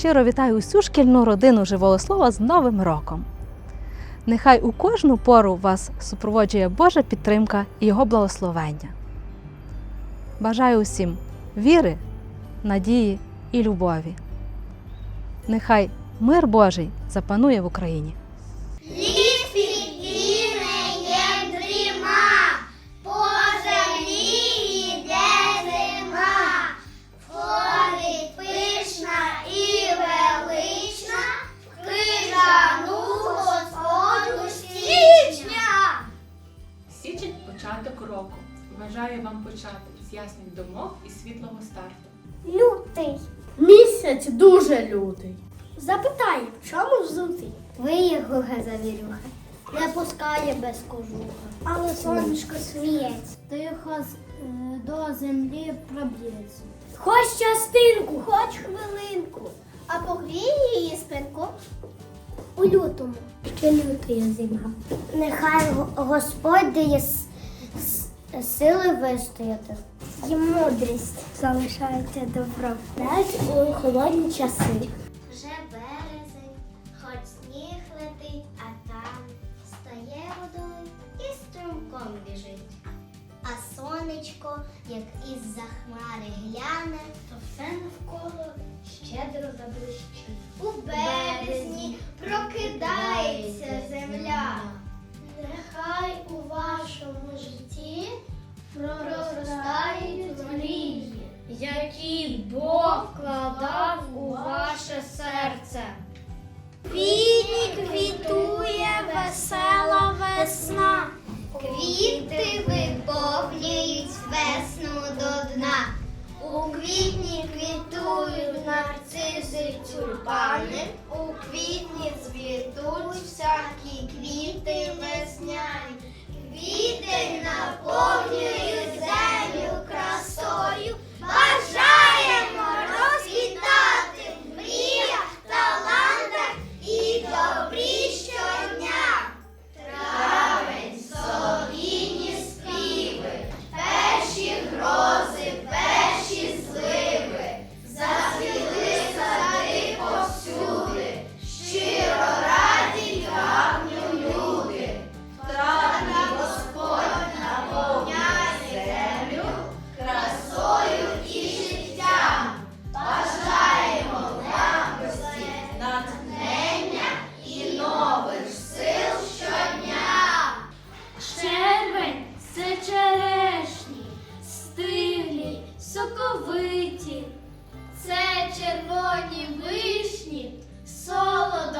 Щиро вітаю усю шкільну родину живого слова з Новим роком. Нехай у кожну пору вас супроводжує Божа підтримка і Його благословення. Бажаю усім віри, надії і любові. Нехай мир Божий запанує в Україні. В чому взутий? Виїхуга завірюха, не пускає без кожуха. Але сонечко сміється, тихо е, до землі проб'ється. Хоч частинку, хоч хвилинку, а погріє її спинку у лютому. Ще лютої зима. Нехай Господь дає сили вистояти. І мудрість залишається добро. Навіть у холодні часи. Сонечко, як із-за хмари гляне, то все навколо щедро заблищить. У березні прокидається земля. Нехай у вашому житті проростають мрії, які Бог вкладав у ваше серце. Квітні квітує весела весна, квіти виповнюють У квітні квітують нарцизи тюльпани,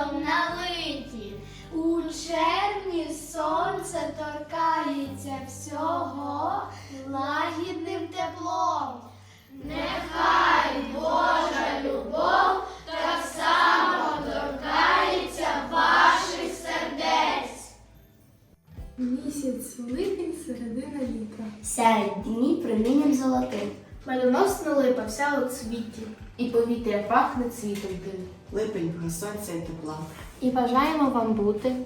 солодом налиті. У червні сонце торкається всього лагідним теплом. Нехай Божа любов так само торкається ваших сердець. Місяць липень, середина літа. Серед дні промінням золотим. Медоносна липа вся у цвіті, і повітря пахне цвітом тим. Липень про сонця і тепла. І бажаємо вам бути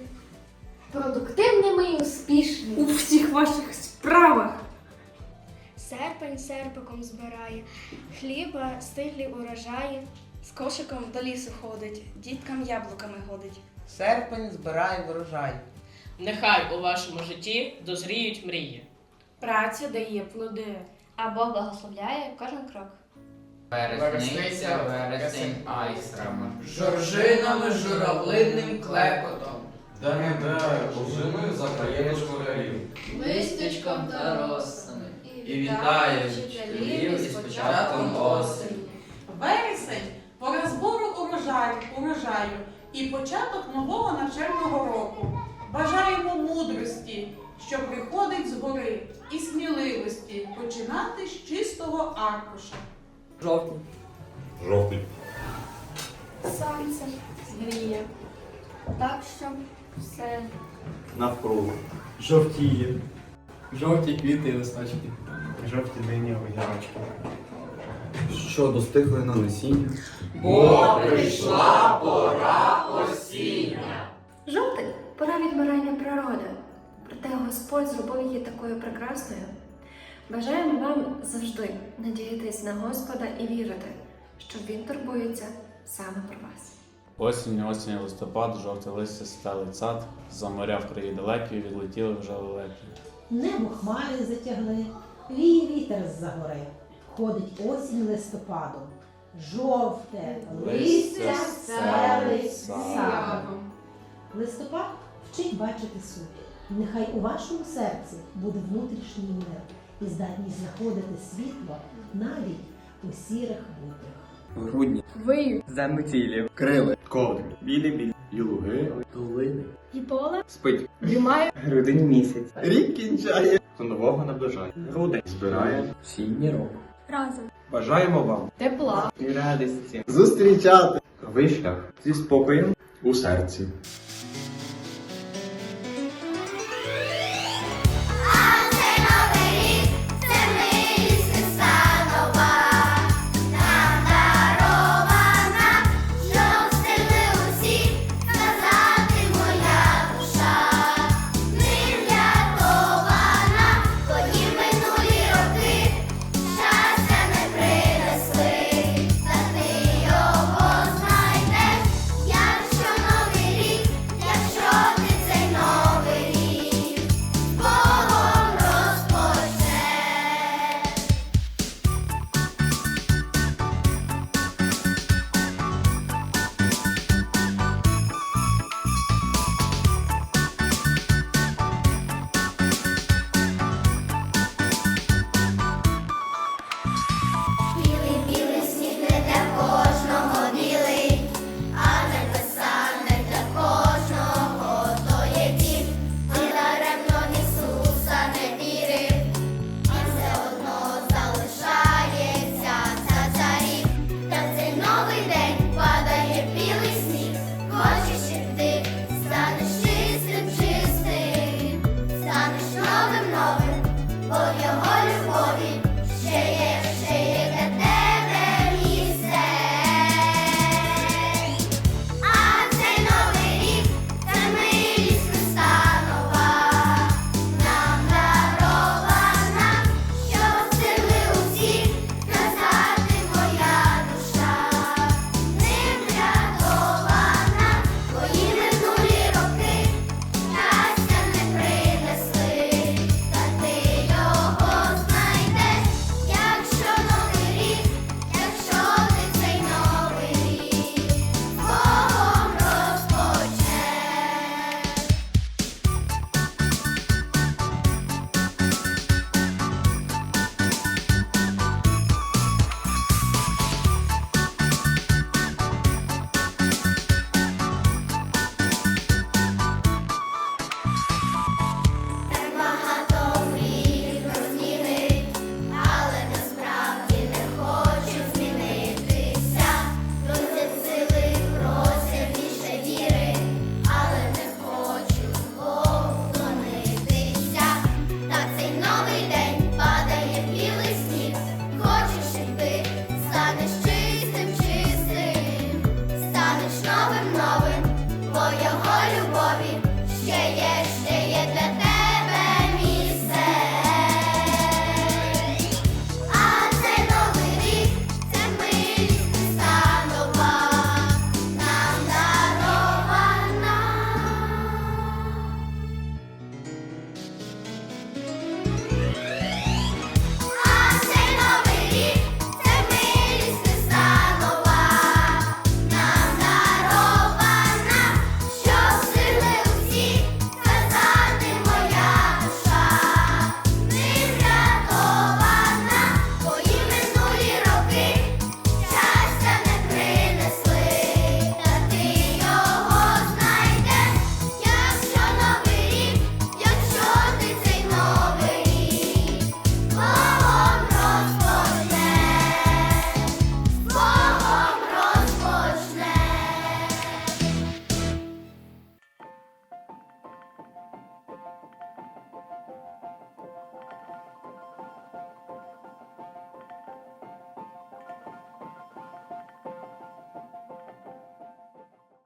продуктивними і успішними у всіх ваших справах. Серпень серпиком збирає, хліба стиглі урожаї. З кошиком до лісу ходить, діткам яблуками годить. Серпень збирає врожай. Нехай у вашому житті дозріють мрії. Праця дає плоди. А Бог благословляє кожен крок. Вересниця, вересень айстрами. Жоржинами, журавлинним клекотом. Да не дай, за країну школярів. Листочком та росами. І вітає вчителів із початком Сонце гріє. Так що все Навкруги. Жовтіє. Жовті квіти і листочки. Жовті дині огірочки. Що достигли на насіння? Бо прийшла пора осіння. Жовтень пора відмирання природи. Проте Господь зробив її такою прекрасною. Бажаємо вам завжди надіятись на Господа і вірити, що Він турбується саме про вас. Осінь, осінь, листопад, жовте листя стелить сад, за моря в краї далекі, відлетіли вже лелеки. Небо хмари затягли, віє вітер з-за гори. Ходить осінь листопадом. Жовте листя стелить садом. Листопад вчить бачити суть. Нехай у вашому серці буде внутрішній мир і здатність знаходити світло навіть у сірих бутрях. Грудні Виють. заметілі, крили, ковдри, білі білі, і луги, долини. І поле Спить дрімає. грудень місяць. Рік кінчає, до нового наближає. Грудень збирає осінній рок. Разом. Бажаємо вам Тепла. і радості зустрічати шлях зі спокоєм у серці.